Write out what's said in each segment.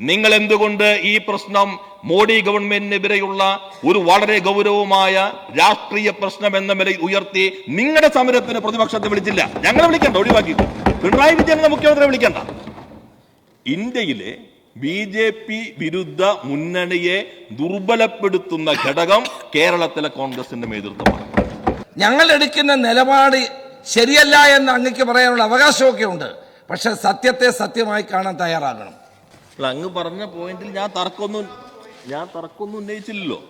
നിങ്ങൾ എന്തുകൊണ്ട് ഈ പ്രശ്നം മോഡി ഗവൺമെന്റിനെതിരെയുള്ള ഒരു വളരെ ഗൗരവമായ രാഷ്ട്രീയ പ്രശ്നം എന്ന നിലയിൽ ഉയർത്തി നിങ്ങളുടെ സമരത്തിന് പ്രതിപക്ഷത്തെ വിളിച്ചില്ല. ഞങ്ങളെ വിളിക്കണ്ട ഒഴിവാക്കി പിണറായി വിജയൻ മുഖ്യമന്ത്രിയെ വിളിക്കണ്ട. ഇന്ത്യയിലെ ബി ജെ പി വിരുദ്ധ മുന്നണിയെ ദുർബലപ്പെടുത്തുന്ന ഘടകം കേരളത്തിലെ കോൺഗ്രസിന്റെ നേതൃത്വമാണ്. ഞങ്ങൾ എടുക്കുന്ന നിലപാട് ശരിയല്ല എന്ന് അങ്ങക്ക് പറയാനുള്ള അവകാശമൊക്കെ ഉണ്ട്. പക്ഷെ സത്യത്തെ സത്യമായി കാണാൻ തയ്യാറാകണം. അല്ല അങ്ങ് പറഞ്ഞ പോയിന്റിൽ ഞാൻ തർക്കമൊന്നും ഞാൻ തർക്കമൊന്നും ഉന്നയിച്ചില്ലല്ലോ.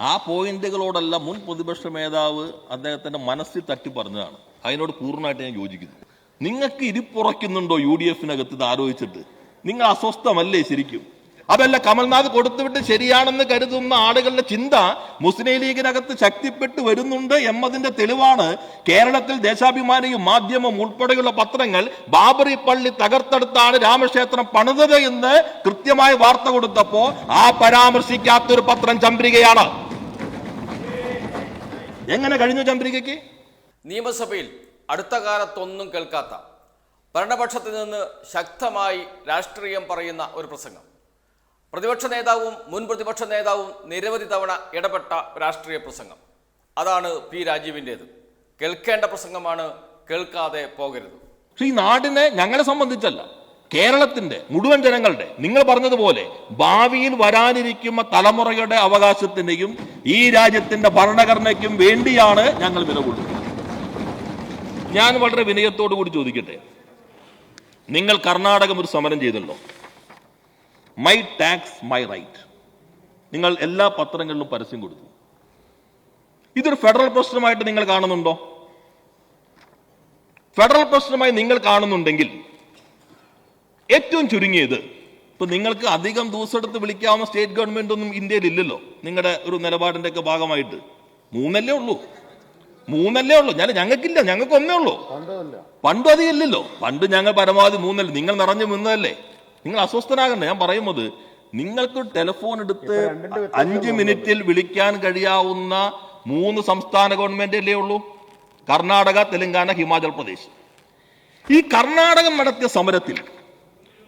ആ പോയിന്റുകളോടല്ല മുൻ പ്രതിപക്ഷ മേധാവ് അദ്ദേഹത്തിന്റെ മനസ്സിൽ തട്ടി പറഞ്ഞതാണ്. അതിനോട് പൂർണമായിട്ട് ഞാൻ യോജിക്കുന്നു. നിങ്ങൾക്ക് ഇരിപ്പുറയ്ക്കുന്നുണ്ടോ യു ഡി എഫിനകത്ത് ഇത് ആലോചിച്ചിട്ട്? നിങ്ങൾ അസ്വസ്ഥമല്ലേ ശരിക്കും? അതല്ല കമൽനാഥ് കൊടുത്തുവിട്ട് ശരിയാണെന്ന് കരുതുന്ന ആളുകളുടെ ചിന്ത മുസ്ലിം ലീഗിനകത്ത് ശക്തിപ്പെട്ട് വരുന്നുണ്ട് എന്നതിന്റെ തെളിവാണ് കേരളത്തിൽ ദേശാഭിമാനിയും മാധ്യമം ഉൾപ്പെടെയുള്ള പത്രങ്ങൾ ബാബറി പള്ളി തകർത്തെടുത്താണ് രാമക്ഷേത്രം പണിതത് എന്ന് കൃത്യമായ വാർത്ത കൊടുത്തപ്പോ ആ പരാമർശിക്കാത്തൊരു പത്രം ചന്ദ്രികയാണ് എങ്ങനെ കഴിഞ്ഞു ചന്ദ്രികയ്ക്ക് നിയമസഭയിൽ അടുത്ത കാലത്തൊന്നും കേൾക്കാത്ത ഭരണപക്ഷത്തിൽ നിന്ന് ശക്തമായി രാഷ്ട്രീയം പറയുന്ന ഒരു പ്രസംഗം. പ്രതിപക്ഷ നേതാവും മുൻ പ്രതിപക്ഷ നേതാവും നിരവധി തവണ ഇടപെട്ട രാഷ്ട്രീയ പ്രസംഗം. അതാണ് പി രാജീവിന്റേത് കേൾക്കേണ്ട പ്രസംഗമാണ് കേൾക്കാതെ പോകരുത്. ഈ നാടിനെ ഞങ്ങളെ സംബന്ധിച്ചല്ല കേരളത്തിന്റെ മുഴുവൻ ജനങ്ങളുടെ നിങ്ങൾ പറഞ്ഞതുപോലെ ഭാവിയിൽ വരാനിരിക്കുന്ന തലമുറയുടെ അവകാശത്തിന്റെയും ഈ രാജ്യത്തിന്റെ ഭരണഘടനയ്ക്കും വേണ്ടിയാണ് ഞങ്ങൾ വില കൊടുക്കുന്നത്. ഞാൻ വളരെ വിനയത്തോടു കൂടി ചോദിക്കട്ടെ നിങ്ങൾ കർണാടകം ഒരു സമരം ചെയ്തല്ലോ മൈ ടാക്സ് മൈ റൈറ്റ് നിങ്ങൾ എല്ലാ പത്രങ്ങളിലും പരസ്യം കൊടുത്തു. ഇതൊരു ഫെഡറൽ പ്രശ്നമായിട്ട് നിങ്ങൾ കാണുന്നുണ്ടോ? ഫെഡറൽ പ്രശ്നമായി നിങ്ങൾ കാണുന്നുണ്ടെങ്കിൽ ഏറ്റവും ചുരുങ്ങിയത് ഇപ്പൊ നിങ്ങൾക്ക് അധികം ദിവസം എടുത്ത് വിളിക്കാവുന്ന സ്റ്റേറ്റ് ഗവൺമെന്റ് ഒന്നും ഇന്ത്യയിൽ ഇല്ലല്ലോ. നിങ്ങളുടെ ഒരു നിലപാടിന്റെ ഒക്കെ ഭാഗമായിട്ട്. മൂന്നല്ലേ ഉള്ളൂ. മൂന്നല്ലേ ഉള്ളൂ. ഞാൻ ഞങ്ങൾക്കില്ല. ഞങ്ങൾക്ക് ഒന്നേ ഉള്ളൂ. പണ്ടും അധികം ഇല്ലല്ലോ പണ്ട് ഞങ്ങൾ പരമാവധി മൂന്നല്ലേ. നിങ്ങൾ നിറഞ്ഞു നിന്നതല്ലേ. നിങ്ങൾ അസ്വസ്ഥനാകണ്ട ഞാൻ പറയുന്നത് നിങ്ങൾക്ക് ടെലിഫോൺ എടുത്ത് അഞ്ച് മിനിറ്റിൽ വിളിക്കാൻ കഴിയാവുന്ന മൂന്ന് സംസ്ഥാന ഗവൺമെന്റ് അല്ലേ ഉള്ളൂ? കർണാടക തെലങ്കാന ഹിമാചൽ പ്രദേശ്. ഈ കർണാടകം നടത്തിയ സമരത്തിൽ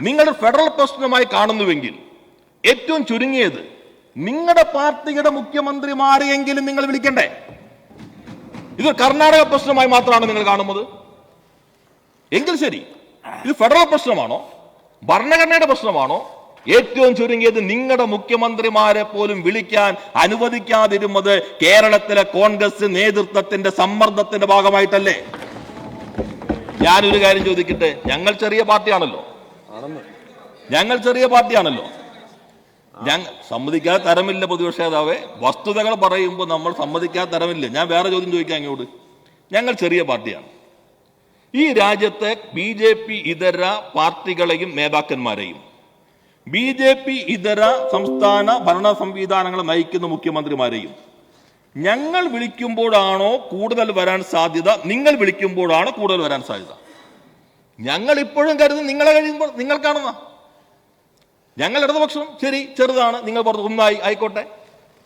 നിങ്ങൾ ഫെഡറൽ പ്രശ്നമായി കാണുന്നുവെങ്കിൽ ഏറ്റവും ചുരുങ്ങിയത് നിങ്ങളുടെ പാർട്ടിയുടെ മുഖ്യമന്ത്രിമാരെയെങ്കിലും നിങ്ങൾ വിളിക്കണ്ടേ? ഇത് കർണാടക പ്രശ്നമായി മാത്രമാണ് നിങ്ങൾ കാണുന്നത്. എങ്കിൽ ശരി ഇത് ഫെഡറൽ പ്രശ്നമാണോ? ഭരണഘടനയുടെ പ്രശ്നമാണോ? ഏറ്റവും ചുരുങ്ങിയത് നിങ്ങളുടെ മുഖ്യമന്ത്രിമാരെ പോലും വിളിക്കാൻ അനുവദിക്കാതിരുന്നത് കേരളത്തിലെ കോൺഗ്രസ് നേതൃത്വത്തിന്റെ സമ്മർദ്ദത്തിന്റെ ഭാഗമായിട്ടല്ലേ? ഞാനൊരു കാര്യം ചോദിക്കട്ടെ. ഞങ്ങൾ ചെറിയ പാർട്ടിയാണല്ലോ. ഞങ്ങൾ ചെറിയ പാർട്ടിയാണല്ലോ. ഞങ്ങൾ സമ്മതിക്കാതെ തരമില്ല പ്രതിപക്ഷ നേതാവേ വസ്തുതകൾ പറയുമ്പോൾ നമ്മൾ സമ്മതിക്കാതെ തരമില്ല. ഞാൻ വേറെ ചോദ്യം ചോദിക്കാം അങ്ങോട്ട്. ഞങ്ങൾ ചെറിയ പാർട്ടിയാണ്. ഈ രാജ്യത്തെ ബി ജെ പി ഇതര പാർട്ടികളെയും നേതാക്കന്മാരെയും ബി ജെ പി ഇതര സംസ്ഥാന ഭരണ സംവിധാനങ്ങൾ നയിക്കുന്ന മുഖ്യമന്ത്രിമാരെയും ഞങ്ങൾ വിളിക്കുമ്പോഴാണോ കൂടുതൽ വരാൻ സാധ്യത? നിങ്ങൾ വിളിക്കുമ്പോഴാണോ കൂടുതൽ വരാൻ സാധ്യത? ഞങ്ങൾ ഇപ്പോഴും കരുതും നിങ്ങളെ കഴിയുമ്പോൾ നിങ്ങൾക്കാണെന്നാ ഞങ്ങൾ ഇടതുപക്ഷം ശരി ചെറുതാണ് നിങ്ങൾ പുറത്ത് ഒന്നായി ആയിക്കോട്ടെ.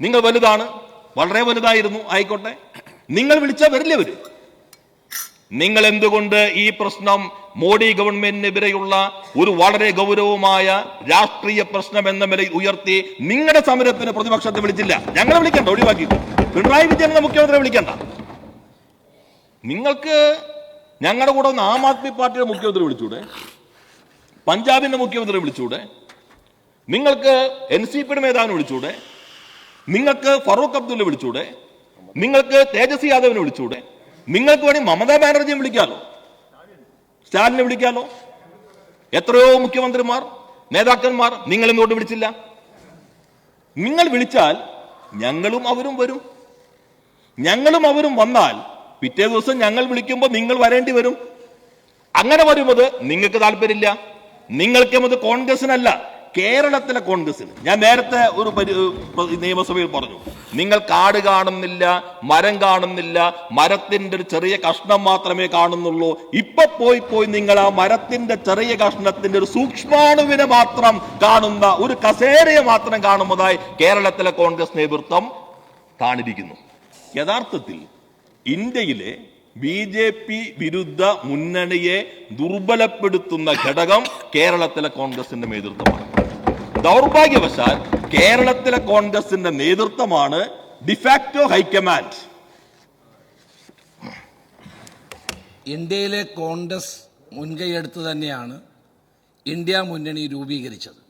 നിങ്ങൾ വലുതാണ് വളരെ വലുതായിരുന്നു ആയിക്കോട്ടെ. നിങ്ങൾ വിളിച്ചാൽ വരില്ലേ വരും നിങ്ങൾ എന്തുകൊണ്ട് ഈ പ്രശ്നം മോഡി ഗവൺമെന്റിനെതിരെയുള്ള ഒരു വളരെ ഗൗരവമായ രാഷ്ട്രീയ പ്രശ്നം എന്ന നിലയിൽ ഉയർത്തി നിങ്ങളുടെ സമരത്തിന് പ്രതിപക്ഷത്തെ വിളിച്ചില്ല. ഞങ്ങളെ വിളിക്കണ്ട ഒഴിവാക്കി പിണറായി വിജയൻ മുഖ്യമന്ത്രിയെ വിളിക്കണ്ട. നിങ്ങൾക്ക് ഞങ്ങളുടെ കൂടെ ഒന്ന് ആം ആദ്മി പാർട്ടിയുടെ മുഖ്യമന്ത്രി വിളിച്ചൂടെ? പഞ്ചാബിന്റെ മുഖ്യമന്ത്രി വിളിച്ചൂടെ? നിങ്ങൾക്ക് എൻ സി പിയുടെ മേധാവിനെ വിളിച്ചൂടെ? നിങ്ങൾക്ക് ഫറൂഖ് അബ്ദുള്ള വിളിച്ചൂടെ? നിങ്ങൾക്ക് തേജസ്വി യാദവിനെ വിളിച്ചൂടെ? നിങ്ങൾക്ക് വേണമെങ്കിൽ മമതാ ബാനർജിയെ വിളിക്കാമല്ലോ സ്റ്റാലിനെ വിളിക്കാമല്ലോ എത്രയോ മുഖ്യമന്ത്രിമാർ നേതാക്കന്മാർ നിങ്ങൾ വിളിച്ചില്ല. നിങ്ങൾ വിളിച്ചാൽ ഞങ്ങളും അവരും വരും. ഞങ്ങളും അവരും വന്നാൽ പിറ്റേ ദിവസം ഞങ്ങൾ വിളിക്കുമ്പോൾ നിങ്ങൾ വരേണ്ടി വരും. അങ്ങനെ വരുമ്പോൾ നിങ്ങൾക്ക് താല്പര്യമില്ല. നിങ്ങൾക്കും അത് കോൺഗ്രസിനല്ല കേരളത്തിലെ കോൺഗ്രസിന് ഞാൻ നേരത്തെ ഒരു നിയമസഭയിൽ പറഞ്ഞു. നിങ്ങൾ കാട് കാണുന്നില്ല മരം കാണുന്നില്ല മരത്തിന്റെ ഒരു ചെറിയ കഷ്ണം മാത്രമേ കാണുന്നുള്ളൂ. ഇപ്പൊ പോയി പോയി നിങ്ങൾ ആ മരത്തിന്റെ ചെറിയ കഷ്ണത്തിന്റെ ഒരു സൂക്ഷ്മാണുവിനെ മാത്രം കാണുന്ന ഒരു കസേരയെ മാത്രം കാണുന്നതായി കേരളത്തിലെ കോൺഗ്രസ് നേതൃത്വം കാണിരിക്കുന്നു യഥാർത്ഥത്തിൽ ഇന്ത്യയിലെ ബി ജെ പി വിരുദ്ധ മുന്നണിയെ ദുർബലപ്പെടുത്തുന്ന ഘടകം കേരളത്തിലെ കോൺഗ്രസിന്റെ നേതൃത്വമാണ്. ദൗർഭാഗ്യവശാൽ കേരളത്തിലെ കോൺഗ്രസിന്റെ നേതൃത്വമാണ് ഡിഫാക്ടോ ഹൈക്കമാൻഡ്. ഇന്ത്യയിലെ കോൺഗ്രസ് മുൻകൈയെടുത്ത് തന്നെയാണ് ഇന്ത്യ മുന്നണി രൂപീകരിച്ചത്.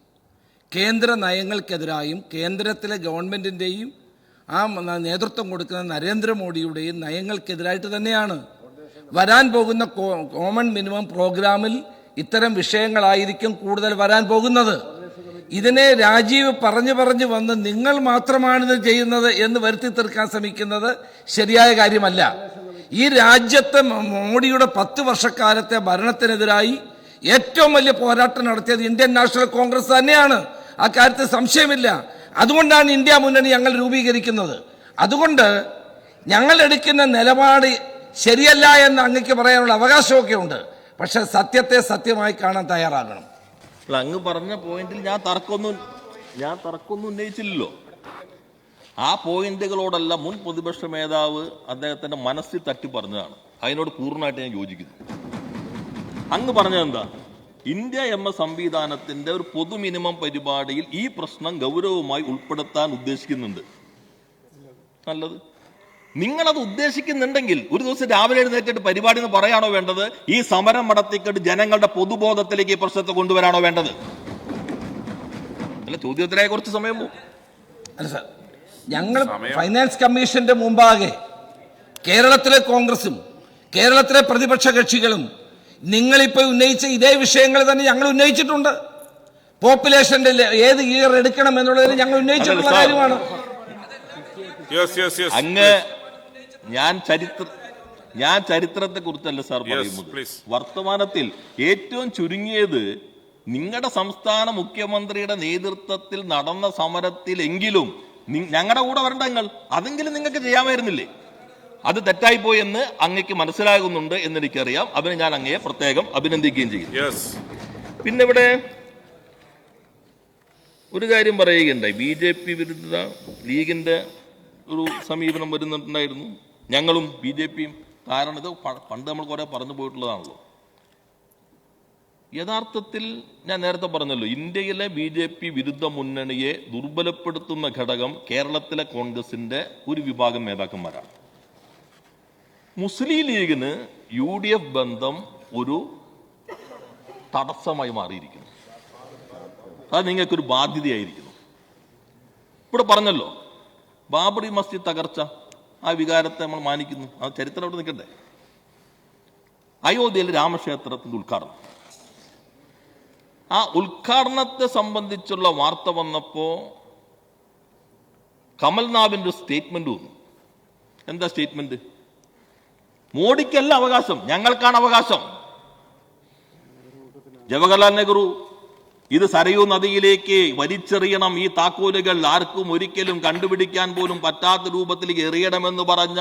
കേന്ദ്ര നയങ്ങൾക്കെതിരായും കേന്ദ്രത്തിലെ ഗവൺമെന്റിന്റെയും ആ നേതൃത്വം കൊടുക്കുന്ന നരേന്ദ്രമോദിയുടെയും നയങ്ങൾക്കെതിരായിട്ട് തന്നെയാണ് വരാൻ പോകുന്ന കോമൺ മിനിമം പ്രോഗ്രാമിൽ ഇത്തരം വിഷയങ്ങളായിരിക്കും കൂടുതൽ വരാൻ പോകുന്നത്. ഇതിനെ രാജീവ് പറഞ്ഞു പറഞ്ഞു വന്ന് നിങ്ങൾ മാത്രമാണിത് ചെയ്യുന്നത് എന്ന് വരുത്തി തീർക്കാൻ ശ്രമിക്കുന്നത് ശരിയായ കാര്യമല്ല. ഈ രാജ്യത്തെ മോഡിയുടെ പത്ത് വർഷക്കാലത്തെ ഭരണത്തിനെതിരായി ഏറ്റവും വലിയ പോരാട്ടം നടത്തിയത് ഇന്ത്യൻ നാഷണൽ കോൺഗ്രസ് തന്നെയാണ്. ആ കാര്യത്തിൽ സംശയമില്ല. അതുകൊണ്ടാണ് ഇന്ത്യ മുന്നണി ഞങ്ങൾ രൂപീകരിക്കുന്നത്. അതുകൊണ്ട് ഞങ്ങൾ എടുക്കുന്ന നിലപാട് ശരിയല്ല എന്ന് അങ്ങക്ക് പറയാനുള്ള അവകാശമൊക്കെ ഉണ്ട് പക്ഷെ സത്യത്തെ സത്യമായി കാണാൻ തയ്യാറാകണം. അല്ല അങ്ങ് പറഞ്ഞ പോയിന്റിൽ ഞാൻ തർക്കമൊന്നും ഞാൻ തർക്കമൊന്നും ഉന്നയിച്ചില്ലല്ലോ. ആ പോയിന്റുകളോടല്ല മുൻ പ്രതിപക്ഷ മേധാവ് അദ്ദേഹത്തിന്റെ മനസ്സിൽ തട്ടി പറഞ്ഞതാണ്. അതിനോട് പൂർണമായിട്ട് ഞാൻ യോജിക്കുന്നു. അങ്ങ് പറഞ്ഞത് എന്താ? ഇന്ത്യ എന്ന സംവിധാനത്തിന്റെ ഒരു പൊതു മിനിമം പരിപാടിയിൽ ഈ പ്രശ്നം ഗൗരവമായി ഉൾപ്പെടുത്താൻ ഉദ്ദേശിക്കുന്നുണ്ട്. നല്ലത്. നിങ്ങളത് ഉദ്ദേശിക്കുന്നുണ്ടെങ്കിൽ ഒരു ദിവസം രാവിലെ എഴുന്നേറ്റിട്ട് പരിപാടി എന്ന് പറയാണോ വേണ്ടത്? ഈ സമരം നടത്തിക്കിട്ട് ജനങ്ങളുടെ പൊതുബോധത്തിലേക്ക് ഈ പ്രശ്നത്തെ കൊണ്ടുവരാണോ വേണ്ടത്? അല്ല ചോദ്യോത്തരായ കുറച്ച് സമയം പോകും. അല്ല സാർ ഞങ്ങൾ ഫൈനാൻസ് കമ്മീഷന്റെ മുമ്പാകെ കേരളത്തിലെ കോൺഗ്രസും കേരളത്തിലെ പ്രതിപക്ഷ കക്ഷികളും നിങ്ങളിപ്പോൾ ഉന്നയിച്ച ഇതേ വിഷയങ്ങൾ തന്നെ ഞങ്ങൾ ഉന്നയിച്ചിട്ടുണ്ട്. പോപ്പുലേഷന്റെ ഏത് ഇയർ എടുക്കണം എന്നുള്ളതിൽ ഞങ്ങൾ ഉന്നയിച്ചിട്ടുള്ള കാര്യമാണ്. യെസ് യെസ് യെസ് അങ്ങ് ഞാൻ ചരിത്ര ഞാൻ ചരിത്രത്തെ കുറിച്ചല്ല സാർ പറയുന്നത്. വർത്തമാനത്തിൽ ഏറ്റവും ചുരുങ്ങിയത് നിങ്ങളുടെ സംസ്ഥാന മുഖ്യമന്ത്രിയുടെ നേതൃത്വത്തിൽ നടന്ന സമരത്തിലെങ്കിലും ഞങ്ങളുടെ കൂടെ വരണ്ട നിങ്ങൾ അതെങ്കിലും നിങ്ങൾക്ക് ചെയ്യാമായിരുന്നില്ലേ? അത് തെറ്റായിപ്പോയി എന്ന് അങ്ങക്ക് മനസ്സിലാകുന്നുണ്ട് എന്ന് എനിക്കറിയാം അതിന് ഞാൻ അങ്ങയെ പ്രത്യേകം അഭിനന്ദിക്കുകയും ചെയ്യും. പിന്നെ ഇവിടെ ഒരു കാര്യം പറയുകയുണ്ടായി. ബി ജെ പി വിരുദ്ധ ലീഗിന്റെ ഒരു സമീപനം വരുന്നുണ്ടായിരുന്നു. ഞങ്ങളും ബി ജെ പിയും കാരണം ഇത് പണ്ട് നമ്മൾ കുറെ പറഞ്ഞു പോയിട്ടുള്ളതാണല്ലോ. യഥാർത്ഥത്തിൽ ഞാൻ നേരത്തെ പറഞ്ഞല്ലോ ഇന്ത്യയിലെ ബി ജെ പി വിരുദ്ധ മുന്നണിയെ ദുർബലപ്പെടുത്തുന്ന ഘടകം കേരളത്തിലെ കോൺഗ്രസിന്റെ ഒരു വിഭാഗം നേതാക്കന്മാരാണ്. മുസ്ലിം ലീഗിന് യു ഡി എഫ് ബന്ധം ഒരു തടസ്സമായി മാറിയിരിക്കുന്നു. അത് നിങ്ങൾക്കൊരു ബാധ്യതയായിരിക്കുന്നു. ഇവിടെ പറഞ്ഞല്ലോ ബാബറി മസ്ജിദ് തകർച്ച. ആ വികാരത്തെ നമ്മൾ മാനിക്കുന്നു. ആ ചരിത്രം അവിടെ നിൽക്കട്ടെ. അയോധ്യയിൽ രാമക്ഷേത്രത്തിന്റെ ഉദ്ഘാടനം. ആ ഉദ്ഘാടനത്തെ സംബന്ധിച്ചുള്ള വാർത്ത വന്നപ്പോൾ കമൽനാഥിന്റെ ഒരു സ്റ്റേറ്റ്മെന്റ് വന്നു. എന്താ സ്റ്റേറ്റ്മെന്റ് മോഡിക്കല്ല അവകാശം. ഞങ്ങൾക്കാണ് അവകാശം. ജവഹർലാൽ നെഹ്റു ഇത് സരയൂ നദിയിലേക്ക് വലിച്ചെറിയണം. ഈ താക്കോലുകൾ ആർക്കും ഒരിക്കലും കണ്ടുപിടിക്കാൻ പോലും പറ്റാത്ത രൂപത്തിൽ എറിയണമെന്ന് പറഞ്ഞ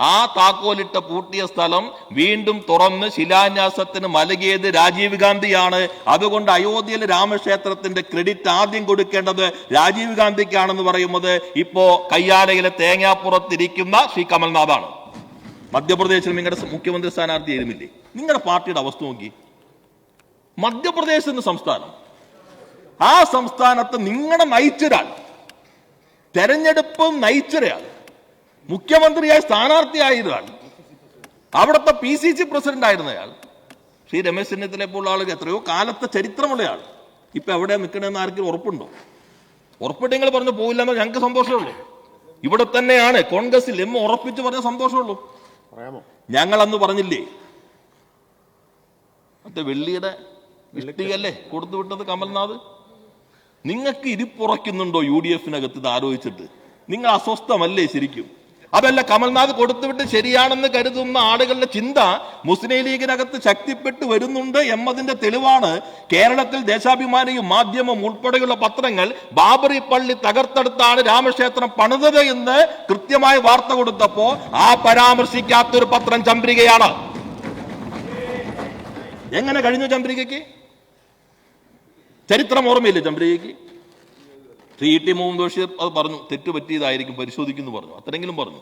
ആ താക്കോലിട്ട പൂട്ടിയ സ്ഥലം വീണ്ടും തുറന്ന് ശിലാന്യാസത്തിന് മലകിയത് രാജീവ് ഗാന്ധിയാണ്. അതുകൊണ്ട് അയോധ്യയിൽ രാമക്ഷേത്രത്തിന്റെ ക്രെഡിറ്റ് ആദ്യം കൊടുക്കേണ്ടത് രാജീവ് ഗാന്ധിക്കാണെന്ന് പറയുന്നത് ഇപ്പോ കയ്യാലയിലെ തേങ്ങാപ്പുറത്തിരിക്കുന്ന ശ്രീ കമൽനാഥാണ്. മധ്യപ്രദേശിൽ നിങ്ങളുടെ മുഖ്യമന്ത്രി സ്ഥാനാർത്ഥി ആയിരുന്നില്ലേ? നിങ്ങളുടെ പാർട്ടിയുടെ അവസ്ഥ നോക്കി. മധ്യപ്രദേശ് എന്ന സംസ്ഥാനം. ആ സംസ്ഥാനത്ത് നിങ്ങളെ നയിച്ചൊരാൾ തെരഞ്ഞെടുപ്പ് നയിച്ചൊരാൾ മുഖ്യമന്ത്രിയായി സ്ഥാനാർത്ഥിയായ ഒരാൾ അവിടുത്തെ പി സി സി പ്രസിഡന്റ് ആയിരുന്നയാൾ ശ്രീ രമേശ് ചെന്നിത്തല പോലുള്ള ആളുകൾ എത്രയോ കാലത്തെ ചരിത്രമുള്ള ചരിത്രമുള്ളയാൾ ഇപ്പൊ എവിടെ നിൽക്കണമെന്ന് ആർക്കും ഉറപ്പുണ്ടോ? ഉറപ്പിട്ടെങ്കിൽ പറഞ്ഞു പോയില്ലെന്ന് ഞങ്ങൾക്ക് സന്തോഷമുള്ളൂ. ഇവിടെ തന്നെയാണ് കോൺഗ്രസിൽ എം ഉറപ്പിച്ച് പറഞ്ഞ സന്തോഷമുള്ളൂ. ഞങ്ങൾ അന്ന് പറഞ്ഞില്ലേ? മറ്റേ വെള്ളിയുടെ ഇഷ്ടികല്ലേ കൊടുത്തു വിട്ടത് കമൽനാഥ്? നിങ്ങൾക്ക് ഇരിപ്പുറയ്ക്കുന്നുണ്ടോ യു ഡി എഫിനകത്ത് ഇത് ആലോചിച്ചിട്ട്? നിങ്ങൾ അസ്വസ്ഥമല്ലേ ശരിക്കും? അതല്ല കമൽനാഥ് കൊടുത്തുവിട്ട് ശരിയാണെന്ന് കരുതുന്ന ആളുകളുടെ ചിന്ത മുസ്ലിം ലീഗിനകത്ത് ശക്തിപ്പെട്ടു വരുന്നുണ്ട് എന്നതിന്റെ തെളിവാണ് കേരളത്തിൽ ദേശാഭിമാനിയും മാധ്യമം ഉൾപ്പെടെയുള്ള പത്രങ്ങൾ ബാബറി പള്ളി തകർത്തെടുത്താണ് രാമക്ഷേത്രം പണിതത് എന്ന് കൃത്യമായ വാർത്ത കൊടുത്തപ്പോ ആ പരാമർശിക്കാത്തൊരു പത്രം ചമ്പ്രികയാണ്. എങ്ങനെ കഴിഞ്ഞു ചന്ദ്രികയ്ക്ക് ചരിത്രം ഓർമ്മയില്ലേ ചമ്പരയ്ക്ക് ത്രീ ടി മൂന്ന് ബഷീർ അത് പറഞ്ഞു തെറ്റ് പറ്റിയതായിരിക്കും പരിശോധിക്കുന്നു പറഞ്ഞു. അത്രയെങ്കിലും പറഞ്ഞു.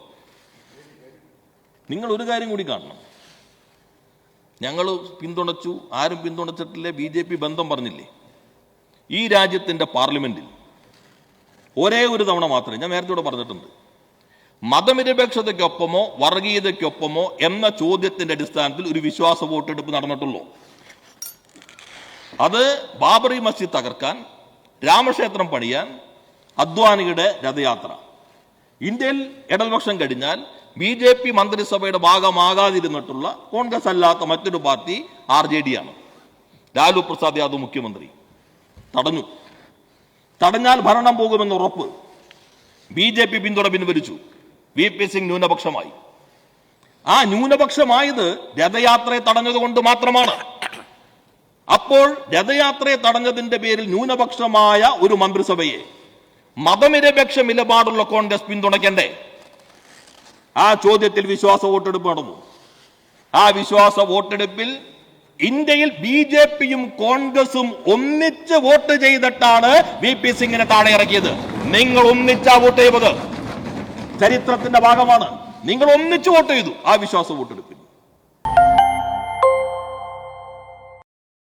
നിങ്ങൾ ഒരു കാര്യം കൂടി കാണണം. ഞങ്ങൾ പിന്തുണച്ചു ആരും പിന്തുണച്ചിട്ടില്ല? ബി ജെ പി ബന്ധം പറഞ്ഞില്ലേ? ഈ രാജ്യത്തിന്റെ പാർലമെന്റിൽ ഒരേ ഒരു തവണ മാത്രമേ ഞാൻ നേരത്തെ ഇവിടെ പറഞ്ഞിട്ടുണ്ട് മതനിരപേക്ഷതയ്ക്കൊപ്പമോ വർഗീയതയ്ക്കൊപ്പമോ എന്ന ചോദ്യത്തിന്റെ അടിസ്ഥാനത്തിൽ ഒരു വിശ്വാസ വോട്ടെടുപ്പ് നടന്നിട്ടുള്ളൂ. അത് ബാബറി മസ്ജിദ് തകർക്കാൻ രാമക്ഷേത്രം പണിയാൻ അദ്വാനിയുടെ രഥയാത്ര. ഇന്ത്യയിൽ ഇടതുപക്ഷം കഴിഞ്ഞാൽ ബി ജെ പി മന്ത്രിസഭയുടെ ഭാഗമാകാതിരുന്നിട്ടുള്ള കോൺഗ്രസ് അല്ലാത്ത മറ്റൊരു പാർട്ടി ആർ ജെ ഡി ആണ് ലാലു പ്രസാദ് യാദവ് മുഖ്യമന്ത്രി. തടഞ്ഞു. തടഞ്ഞാൽ ഭരണം പോകുമെന്ന് ഉറപ്പ് ബി ജെ പി പിന്തുണ പിൻവലിച്ചു. വി പി സിംഗ് ന്യൂനപക്ഷമായി. ആ ന്യൂനപക്ഷമായത് രഥയാത്രയെ തടഞ്ഞതുകൊണ്ട് മാത്രമാണ്. അപ്പോൾ രഥയാത്രയെ തടഞ്ഞതിന്റെ പേരിൽ ന്യൂനപക്ഷമായ ഒരു മന്ത്രിസഭയെ മതനിരപേക്ഷ നിലപാടുള്ള കോൺഗ്രസ് പിന്തുണയ്ക്കണ്ടേ? ആ ചോദ്യത്തിൽ വിശ്വാസ വോട്ടെടുപ്പ് നടന്നു. ആ വിശ്വാസ വോട്ടെടുപ്പിൽ ഇന്ത്യയിൽ ബി ജെ പിയും കോൺഗ്രസും ഒന്നിച്ച് വോട്ട് ചെയ്തിട്ടാണ് വി പി സിംഗിനെ താഴെ ഇറക്കിയത്. നിങ്ങൾ ഒന്നിച്ചാ വോട്ട് ചെയ്തത്. ചരിത്രത്തിന്റെ ഭാഗമാണ്. നിങ്ങൾ ഒന്നിച്ച് വോട്ട് ചെയ്തു ആ വിശ്വാസ വോട്ടെടുപ്പിൽ.